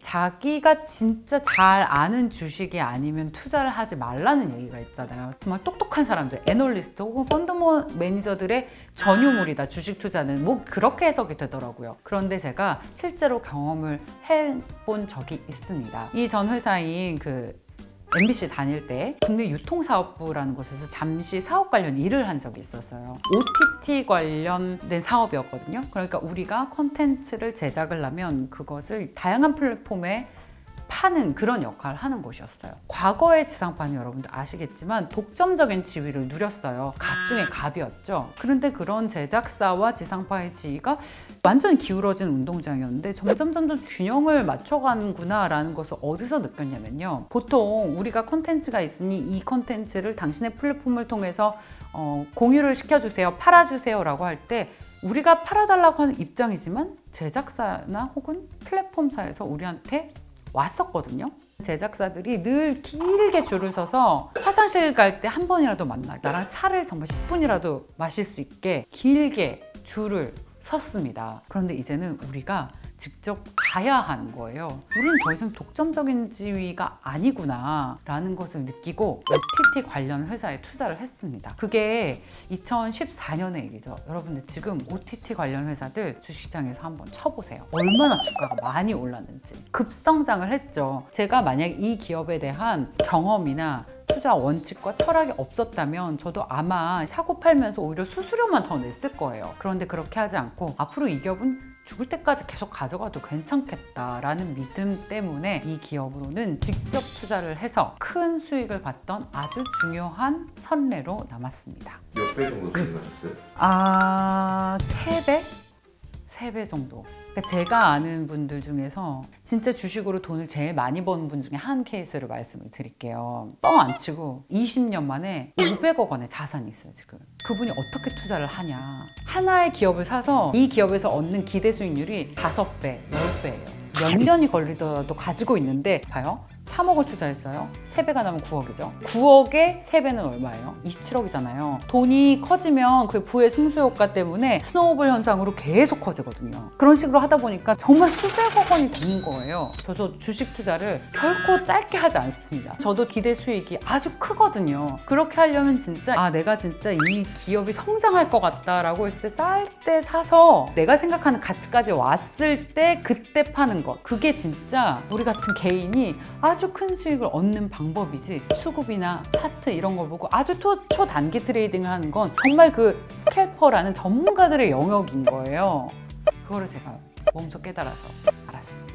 자기가 진짜 잘 아는 주식이 아니면 투자를 하지 말라는 얘기가 있잖아요. 정말 똑똑한 사람들, 애널리스트 혹은 펀드 매니저들의 전유물이다. 주식 투자는 뭐 그렇게 해석이 되더라고요. 그런데 제가 실제로 경험을 해본 적이 있습니다. 이 전 회사인 그 MBC 다닐 때 국내 유통사업부라는 곳에서 잠시 사업 관련 일을 한 적이 있었어요. OTT 관련된 사업이었거든요. 그러니까 우리가 콘텐츠를 제작을 하면 그것을 다양한 플랫폼에 파는 그런 역할을 하는 곳이었어요. 과거의 지상파는 여러분들 아시겠지만 독점적인 지위를 누렸어요. 갑 중에 갑이었죠. 그런데 그런 제작사와 지상파의 지위가 완전히 기울어진 운동장이었는데 점점 점점 균형을 맞춰가는구나라는 것을 어디서 느꼈냐면요. 보통 우리가 콘텐츠가 있으니 이 콘텐츠를 당신의 플랫폼을 통해서 어, 공유를 시켜주세요, 팔아주세요라고 할 때 우리가 팔아달라고 하는 입장이지만 제작사나 혹은 플랫폼사에서 우리한테 왔었거든요. 제작사들이 늘 길게 줄을 서서 화장실 갈 때 한 번이라도 만나 나랑 차를 정말 10분이라도 마실 수 있게 길게 줄을 섰습니다. 그런데 이제는 우리가 직접 가야 하는 거예요. 우리는 더 이상 독점적인 지위가 아니구나 라는 것을 느끼고 OTT 관련 회사에 투자를 했습니다. 그게 2014년의 일이죠. 여러분들 지금 OTT 관련 회사들 주식장에서 한번 쳐보세요. 얼마나 주가가 많이 올랐는지. 급성장을 했죠. 제가 만약 이 기업에 대한 경험이나 투자 원칙과 철학이 없었다면 저도 아마 사고 팔면서 오히려 수수료만 더 냈을 거예요. 그런데 그렇게 하지 않고 앞으로 이 기업은 죽을 때까지 계속 가져가도 괜찮겠다라는 믿음 때문에 이 기업으로는 직접 투자를 해서 큰 수익을 봤던 아주 중요한 선례로 남았습니다. 몇 배 정도 수익하셨어요? 아, 세배 세배 정도. 그러니까 제가 아는 분들 중에서 진짜 주식으로 돈을 제일 많이 버는 분 중에 한 케이스를 말씀을 드릴게요. 뻥 안 치고 20년 만에 500억 원의 자산이 있어요, 지금. 그분이 어떻게 투자를 하냐. 하나의 기업을 사서 이 기업에서 얻는 기대 수익률이 5배, 10배예요. 몇 년이 걸리더라도 가지고 있는데 봐요. 3억을 투자했어요. 3배가 나면 9억이죠. 9억에 3배는 얼마예요? 27억이잖아요. 돈이 커지면 그 부의 승수 효과 때문에 스노우볼 현상으로 계속 커지거든요. 그런 식으로 하다 보니까 정말 수백억 원이 되는 거예요. 저도 주식 투자를 결코 짧게 하지 않습니다. 저도 기대 수익이 아주 크거든요. 그렇게 하려면 진짜 아 내가 진짜 이 기업이 성장할 것 같다라고 했을 때 쌀 때 사서 내가 생각하는 가치까지 왔을 때 그때 파는 것. 그게 진짜 우리 같은 개인이 아주 큰 수익을 얻는 방법이지 수급이나 차트 이런 걸 보고 아주 초, 초단기 트레이딩을 하는 건 정말 그 스캘퍼라는 전문가들의 영역인 거예요. 그거를 제가 몸소 깨달아서 알았습니다.